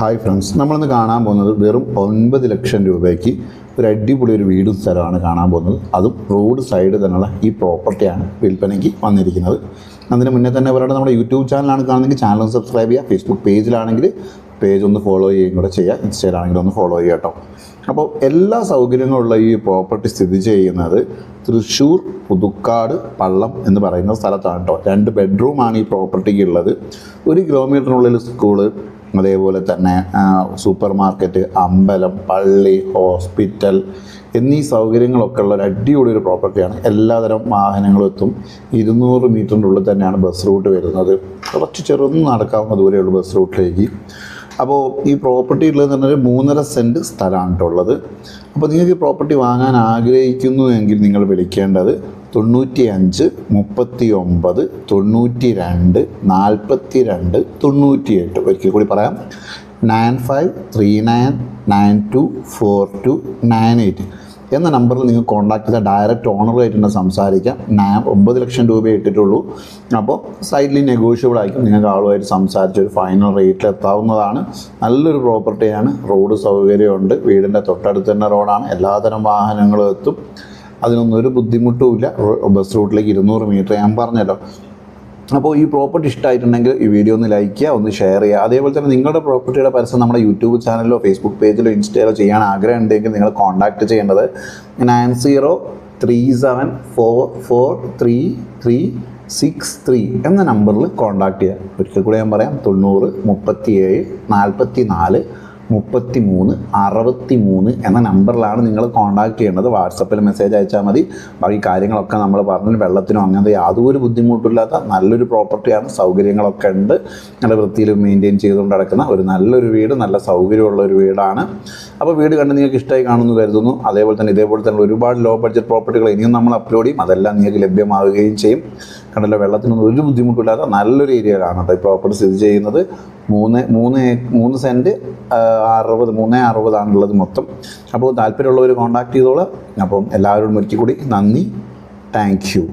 Hi friends നമ്മളിന്ന് കാണാൻ പോകുന്നത് വെറും ഒൻപത് ലക്ഷം രൂപയ്ക്ക് ഒരു അടിപൊളി ഒരു വീടും സ്ഥലമാണ് കാണാൻ പോകുന്നത്. അതും റോഡ് സൈഡ് തന്നെയുള്ള ഈ പ്രോപ്പർട്ടിയാണ് വിൽപ്പനയ്ക്ക് വന്നിരിക്കുന്നത്. അതിന് മുന്നേ തന്നെ പറയുന്നത് നമ്മുടെ യൂട്യൂബ് ചാനലാണ് കാണുന്നതെങ്കിൽ ചാനൽ സബ്സ്ക്രൈബ് ചെയ്യുക. ഫേസ്ബുക്ക് പേജിലാണെങ്കിൽ പേജ് ഒന്ന് ഫോളോ ചെയ്യുകയും കൂടെ ചെയ്യുക. ഇൻസ്റ്റയിലാണെങ്കിൽ ഒന്ന് ഫോളോ ചെയ്യുക കേട്ടോ. അപ്പോൾ എല്ലാ സൗകര്യങ്ങളുള്ള ഈ പ്രോപ്പർട്ടി സ്ഥിതി ചെയ്യുന്നത് തൃശ്ശൂർ പുതുക്കാട് പള്ളം എന്ന് പറയുന്ന സ്ഥലത്താണ് കേട്ടോ. രണ്ട് ബെഡ്റൂമാണ് ഈ പ്രോപ്പർട്ടിക്ക് ഉള്ളത്. ഒരു കിലോമീറ്ററിനുള്ളിൽ സ്കൂൾ അതേപോലെ തന്നെ സൂപ്പർ മാർക്കറ്റ് അമ്പലം പള്ളി ഹോസ്പിറ്റൽ എന്നീ സൗകര്യങ്ങളൊക്കെ ഉള്ള ഒരു അടിപൊളി ഒരു പ്രോപ്പർട്ടിയാണ് എല്ലാതരം വാഹനങ്ങളും എത്തും. ഇരുന്നൂറ് മീറ്ററിന്റെ ഉള്ളിൽ തന്നെയാണ് ബസ് റൂട്ട് വരുന്നത്. കുറച്ച് ചെറുന്ന് നടക്കാവുന്ന ദൂരെയുള്ള ബസ് റൂട്ടിലേക്ക് അപ്പോൾ ഈ പ്രോപ്പർട്ടി ഉള്ളത് പറഞ്ഞാൽ മൂന്നര സെന്റ് സ്ഥലമാണ് കേട്ടോ ഉള്ളത് അപ്പോൾ നിങ്ങൾക്ക് പ്രോപ്പർട്ടി വാങ്ങാൻ ആഗ്രഹിക്കുന്നു എങ്കിൽ നിങ്ങൾ വിളിക്കേണ്ടത് തൊണ്ണൂറ്റി അഞ്ച് മുപ്പത്തി ഒമ്പത് തൊണ്ണൂറ്റി രണ്ട് നാൽപ്പത്തി രണ്ട് തൊണ്ണൂറ്റി എട്ട് ഒരിക്കൽ കൂടി പറയാം. Nine five three nine nine two four two nine eight. എന്ന നമ്പറിൽ നിങ്ങൾ കോൺടാക്ട് ചെയ്താൽ ഡയറക്റ്റ് ഓണറുമായിട്ട് തന്നെ സംസാരിക്കാം. ഞാൻ ഒമ്പത് ലക്ഷം രൂപയെ ഇട്ടിട്ടുള്ളൂ. അപ്പോൾ സൈഡിൽ നെഗോഷ്യബിൾ ആയിരിക്കും. നിങ്ങൾക്ക് ആളുമായിട്ട് സംസാരിച്ച് ഒരു ഫൈനൽ റേറ്റിൽ എത്താവുന്നതാണ്. നല്ലൊരു പ്രോപ്പർട്ടിയാണ്. റോഡ് സൗകര്യമുണ്ട്. വീടിന്റെ തൊട്ടടുത്ത് തന്നെ റോഡാണ്. എല്ലാതരം വാഹനങ്ങളും എത്തും. അതിനൊന്നും ഒരു ബുദ്ധിമുട്ടുമില്ല ബസ് റൂട്ടിലേക്ക് ഇരുന്നൂറ് മീറ്റർ ഞാൻ പറഞ്ഞല്ലോ. അപ്പോൾ ഈ പ്രോപ്പർട്ടി ഇഷ്ടമായിട്ടുണ്ടെങ്കിൽ ഈ വീഡിയോ ഒന്ന് ലൈക്ക് ചെയ്യുക ഒന്ന് ഷെയർ ചെയ്യുക. അതേപോലെ തന്നെ നിങ്ങളുടെ പ്രോപ്പർട്ടിയുടെ പരസ്യം നമ്മുടെ യൂട്യൂബ് ചാനലിലോ ഫേസ്ബുക്ക് പേജിലോ ഇൻസ്റ്റയിലോ ചെയ്യാൻ ആഗ്രഹം ഉണ്ടെങ്കിൽ നിങ്ങൾ കോൺടാക്ട് ചെയ്യേണ്ടത് nine zero three seven four four three three six three എന്ന നമ്പറിൽ കോൺടാക്ട് ചെയ്യുക. ഒരിക്കൽ കൂടെ ഞാൻ പറയാം തൊണ്ണൂറ് മുപ്പത്തി ഏഴ് നാൽപ്പത്തി നാല് മുപ്പത്തി മൂന്ന് അറുപത്തി മൂന്ന് എന്ന നമ്പറിലാണ് നിങ്ങൾ കോൺടാക്ട് ചെയ്യേണ്ടത്. വാട്സപ്പിൽ മെസ്സേജ് അയച്ചാൽ മതി. ബാക്കി കാര്യങ്ങളൊക്കെ നമ്മൾ പറഞ്ഞു വെള്ളത്തിനോ അങ്ങനത്തെ യാതൊരു ബുദ്ധിമുട്ടില്ലാത്ത നല്ലൊരു പ്രോപ്പർട്ടിയാണ് സൗകര്യങ്ങളൊക്കെ ഉണ്ട്. നല്ല വൃത്തിയിൽ മെയിന്റെയിൻ ചെയ്തുകൊണ്ട് നടക്കുന്ന ഒരു നല്ലൊരു വീട് നല്ല സൗകര്യമുള്ള ഒരു വീടാണ്. അപ്പോൾ വീട് കണ്ട് നിങ്ങൾക്ക് ഇഷ്ടമായി കാണുമെന്ന് കരുതുന്നു. അതേപോലെ തന്നെ ഇതേപോലെ തന്നെ ഒരുപാട് ലോ ബഡ്ജറ്റ് പ്രോപ്പർട്ടികൾ ഇനിയും നമ്മൾ അപ്ലോഡ് ചെയ്യും. അതെല്ലാം നിങ്ങൾക്ക് ലഭ്യമാവുകയും ചെയ്യും. കണ്ടല്ലോ വെള്ളത്തിനൊന്നും ഒരു ബുദ്ധിമുട്ടില്ലാത്ത നല്ലൊരു ഏരിയയിലാണ് കേട്ടോ. ഈ പ്രോപ്പർട്ടി സ്ഥിതി ചെയ്യുന്നത് മൂന്ന് മൂന്ന് മൂന്ന് സെന്റ് അറുപത് മൂന്ന് അറുപതാണുള്ളത് മൊത്തം. അപ്പോൾ താല്പര്യമുള്ളവർ കോൺടാക്ട് ചെയ്തോളാം. അപ്പം എല്ലാവരോടും ഒരിക്കൽ കൂടി നന്ദി. Thank you